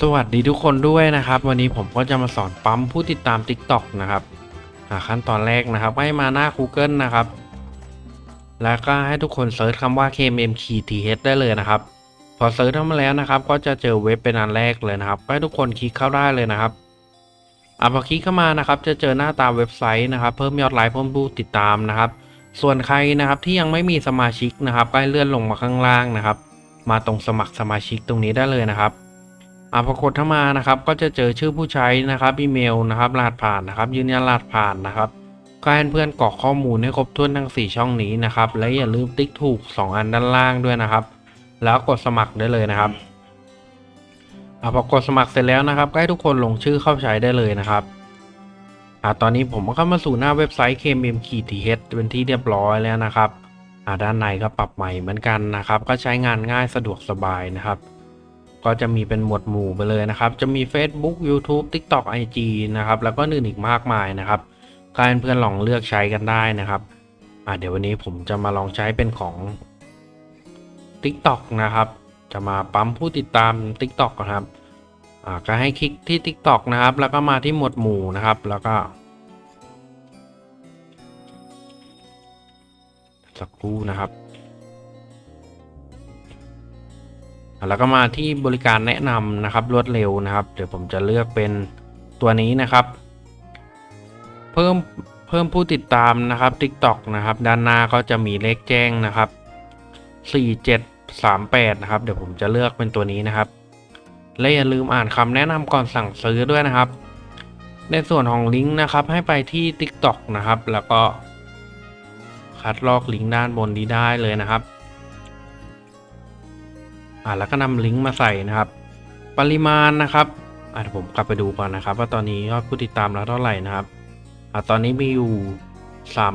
สวัสดีทุกคนด้วยนะครับ วันนี้ผมก็จะมาสอนปั๊มผู้ติดตาม TikTok นะครับขั้นตอนแรกนะครับให้มาหน้า Google นะครับ แล้วก็ให้ทุกคนเซิร์ชคำว่า KMMKTH ได้เลยนะครับ พอเซิร์ชเข้ามาแล้วนะครับ ก็จะเจอเว็บเป็นอันแรกเลยนะครับให้ทุกคนคลิกเข้าได้เลยนะครับอ่าพอคลิกเข้ามานะครับ จะเจอหน้าตาเว็บไซต์นะครับ เพิ่มยอดไลค์เพิ่มผู้ติดตามนะครับ ส่วนใครนะครับที่ยังไม่มีสมาชิกนะครับก็ให้เลื่อนลงมาข้างล่างนะครับ มาตรงสมัครสมาชิกตรงนี้ได้เลยนะครับ อ่าพอกดเข้ามานะครับ ก็จะเจอชื่อผู้ใช้นะครับอีเมลนะครับรหัสผ่านนะครับ ยืนยันรหัสผ่านนะครับก็ให้เพื่อนกรอกข้อมูลให้ครบถ้วนทั้ง 4 ช่องนี้นะครับ และอย่าลืมติ๊กถูก 2 อันด้านล่างด้วยนะครับ แล้วกดสมัครได้เลยนะครับอ่าพอกดสมัครเสร็จแล้วนะครับก็ให้ทุกคนลงชื่อเข้าใช้ได้เลยนะครับอ่าตอนนี้ผมก็เข้ามาสู่หน้าเว็บไซต์ KMM k t h เป็นที่เรียบร้อยแล้วนะครับอ่าด้านในก็ปรับใหม่เหมือนกันนะครับ ก็ใช้งานง่ายสะดวกสบายนะครับ ก็จะมีเป็นหมวดหมู่ไปเลยนะครับ จะมี Facebook YouTube TikTok IG นะครับ แล้วก็อื่นอีกมากมายนะครับก็ให้เพื่อนลองเลือกใช้กันได้นะครับอ่าเดี๋ยววันนี้ผมจะมาลองใช้เป็นของ TikTok นะครับ จะมาปั๊มผู้ติดตาม TikTok นะครับอ่าก็ให้คลิกที่ TikTok นะครับ แล้วก็มาที่หมวดหมู่นะครับ แล้วก็สักครู่นะครับ แล้วก็มาที่บริการแนะนำนะครับรวดเร็วนะครับ เดี๋ยวผมจะเลือกเป็นตัวนี้นะครับ เพิ่มเพิ่มผู้ติดตามนะครับ TikTok นะครับ ด้านหน้าก็จะมีเลขแจ้งนะครับ 4738 นะครับ เดี๋ยวผมจะเลือกเป็นตัวนี้นะครับ และอย่าลืมอ่านคำแนะนำก่อนสั่งซื้อด้วยนะครับ ในส่วนของลิงก์นะครับให้ไปที่ TikTok นะครับ แล้วก็คัดลอกลิงก์ด้านบนนี้ได้เลยนะครับ อ่าแล้วก็นำลิงก์มาใส่นะครับ ปริมาณนะครับอ่าเดี๋ยวผมกลับไปดูก่อนนะครับ ว่าตอนนี้ยอดผู้ติดตามเราเท่าไหร่นะครับอ่าตอนนี้มีอยู่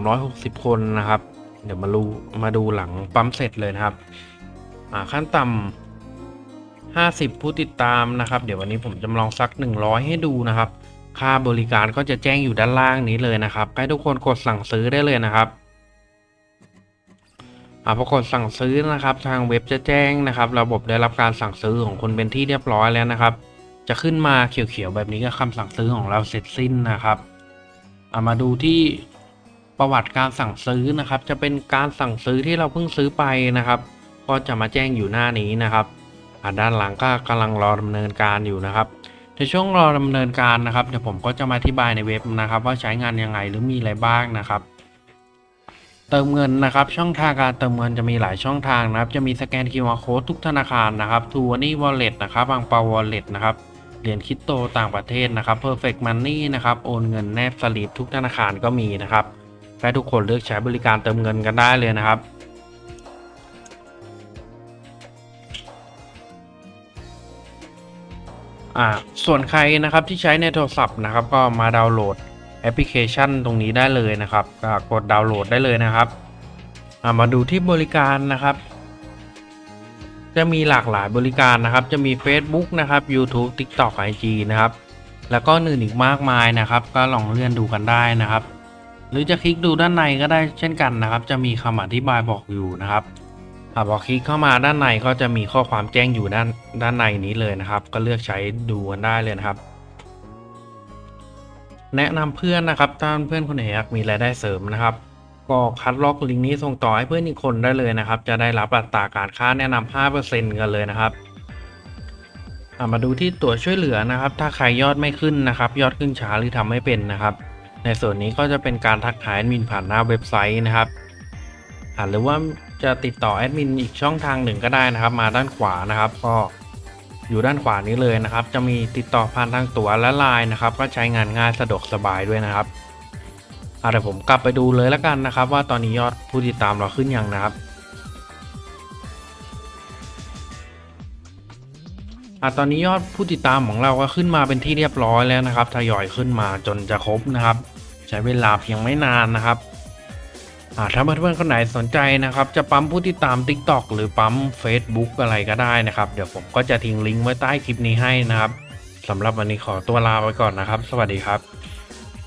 360 คนนะครับ เดี๋ยวมาดูมาดูหลังปั๊มเสร็จเลยนะครับอ่าขั้นต่ำ50 ผู้ติดตามนะครับ เดี๋ยววันนี้ผมจะลองซัก 100 ให้ดูนะครับ ค่าบริการก็จะแจ้งอยู่ด้านล่างนี้เลยนะครับให้ทุกคนกดสั่งซื้อได้เลยนะครับ อ่าพอกดสั่งซื้อนะครับ ทางเว็บจะแจ้งนะครับ ระบบได้รับการสั่งซื้อของคนเป็นที่เรียบร้อยแล้วนะครับ จะขึ้นมาเขียวๆแบบนี้ก็คำสั่งซื้อของเราเสร็จสิ้นนะครับอ่ามาดูที่ประวัติการสั่งซื้อนะครับ จะเป็นการสั่งซื้อที่เราเพิ่งซื้อไปนะครับ ก็จะมาแจ้งอยู่หน้านี้นะครับอ่าด้านหลังก็กำลังรอดำเนินการอยู่นะครับในช่วงรอดำเนินการนะครับเดี๋ยวผมก็จะมาอธิบายในเว็บนะครับ ว่าใช้งานยังไงหรือมีอะไรบ้างนะครับ เติมเงินนะครับ ช่องทางการเติมเงินจะมีหลายช่องทางนะครับ จะมีสแกน QR Code ทุกธนาคารนะครับ t ูว a นี่ Wallet นะครับบางเปา Wallet นะครับเหรียญคริปโตต่างประเทศนะครับ Perfect Money นะครับโอนเงินแนบสลิปทุกธนาคารก็มีนะครับให้ทุกคนเลือกใช้บริการเติมเงินกันได้เลยนะครับอ่าส่วนใครนะครับที่ใช้ในโทรศัพท์นะครับก็มาดาวน์โหลด อปพลิเคชันตรงนี้ได้เลยนะครับกกดดาวน์โหลดได้เลยนะครับามาดูที่บริการนะครับ จะมีหลากหลายบริการนะครับ จะมี Facebook นะครับ YouTube TikTok IG นะครับ แล้วก็อื่นอีกมากมายนะครับ ก็ลองเลื่อนดูกันได้นะครับ หรือจะคลิกดูด้านในก็ได้เช่นกันนะครับ จะมีคำอธิบายบอกอยู่นะครับพอคลิกเข้ามาด้านในก็จะมีข้อความแจ้งอยู่ด้านด้านในนี้เลยนะครับ ก็เลือกใช้ดูกันได้เลยนะครับ แนะนำเพื่อนนะครับถ้าเพื่อนคนไหนอยากมีรายได้เสริมนะครับ ก็คัดลอกลิงก์นี้ส่งต่อให้เพื่อนอีกคนได้เลยนะครับ จะได้รับอัตราการค่าแนะนำ5%กันเลยนะครับมาดูที่ตัวช่วยเหลือนะครับ ถ้าใครยอดไม่ขึ้นนะครับ ยอดขึ้นช้าหรือทำไม่เป็นนะครับ ในส่วนนี้ก็จะเป็นการทักทายแอดมินผ่านหน้าเว็บไซต์นะครับหรือว่าจะติดต่อแอดมินอีกช่องทางหนึ่งก็ได้นะครับ มาด้านขวานะครับ ก็ อยู่ด้านขวานี้เลยนะครับ จะมีติดต่อผ่านทางตั๋วและไลน์นะครับ ก็ใช้งานง่ายสะดวกสบายด้วยนะครับอะเดี๋ยวผมกลับไปดูเลยแล้วกันนะครับ ว่าตอนนี้ยอดผู้ติดตามเราขึ้นยังนะครับอะตอนนี้ยอดผู้ติดตามของเราก็ขึ้นมาเป็นที่เรียบร้อยแล้วนะครับทยอยขึ้นมาจนจะครบนะครับ ใช้เวลาเพียงไม่นานนะครับ อ่าถ้าเพื่อนๆคนไหนสนใจนะครับ จะปั๊มผู้ติดตาม TikTok หรือปั๊ม Facebook อะไรก็ได้นะครับ เดี๋ยวผมก็จะทิ้งลิงก์ไว้ใต้คลิปนี้ให้นะครับสำหรับวันนี้ขอตัวลาไปก่อนนะครับ สวัสดีครับ